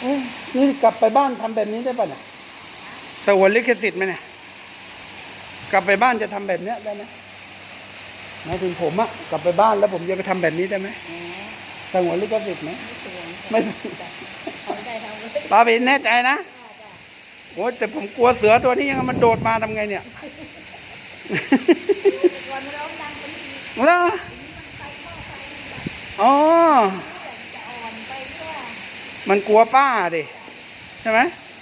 เอ้ยนี่กลับไปบ้านทำแบบนี้ได้ป่ะเนี่ยสวนลิขสิทธิ์ไหมเนี่ย กลับไปบ้านจะทำแบบเนี้ยได้ไหมหมายถึงผมอะกลับไปบ้านแล้วผมจะไปทำแบบนี้ได้ไหมแหมสงวนลิขสิทธิ์ไหมไม่สวยไม่ทำได้ทำเลยปาบินแน่ใจนะจ้าจ้าโอ้ยแต่ผมกลัวเสือตัวนี้ยังมันโดดมาทำไงเนี่ยวันร้องดังเป็นทีแล้วอ๋อจะอ่อนไปก็ มันกลัวป้าดิใช่ไหม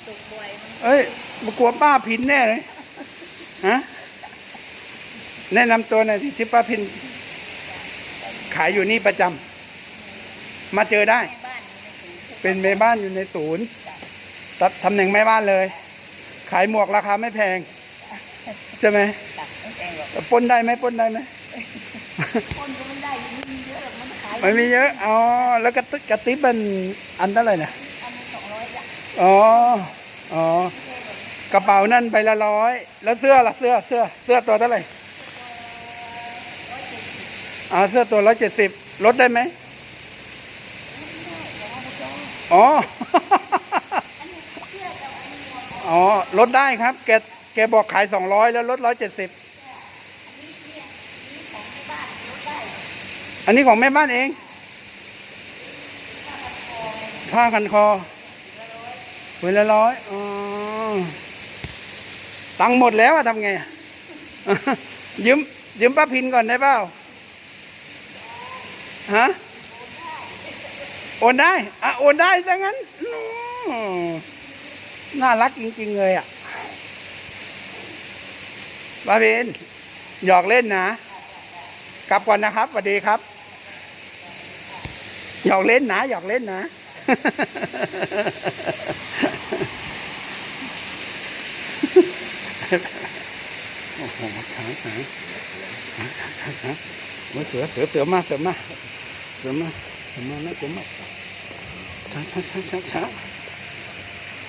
ตกบ่อยมันเอ้ยมันกลัวป้าพินแน่เลยฮะแนะนำตัวหน่อยที่ชื่อป้าพิน ขายอยู่นี่ประจำมาเจอได้แม่บ้านอยู่ในศูนย์เป็นแม่บ้านอยู่ในศูนย์ตัดตำแหน่งแม่บ้านเลย ขายหมวกราคาไม่แพง ใช่ไหมตัดไม่แพงหรอกปล้นได้ไหมปล้นได้ไหมคนก็ไม่ได้ไม่มีเยอะหรอกมันขายไม่มีเยอะ อ๋อ แล้วกระติกกระติบมันอันเท่าไหร่นะอันนี้สองร้อยจ้ะอ๋อ อ๋อ กระเป๋านั่นใบละร้อย แล้วเสื้อล่ะเสื้อ เสื้อ เสื้อตัวเท่าไหร่อ่าเสื้อตัวร้อยเจ็ดสิบลดได้ไหมอ๋อ อ๋อ ลดได้ครับ แก แกบอกขายสองร้อยแล้วลดร้อยเจ็ดสิบ อันนี้ของแม่บ้านเอง ผ้าคันคอเวละร้อยอ๋อตังหมดแล้วอะทำไงยืมยืมป้าพินก่อนได้เปล่าฮะโอนได้อะโอนได้ซะงั้นน่ารักจริงๆเลยอะป้าพินหยอกเล่นนะ กลับก่อนนะครับสวัสดีครับ หยอกเล่นนะหยอกเล่นนะ โอ้โหช้างช้างช้างช้างช้างช้างเสือเสือเสือมาเสือมาเสือมาเสือมาน่ากลัวมาช้างช้างช้างช้างช้าง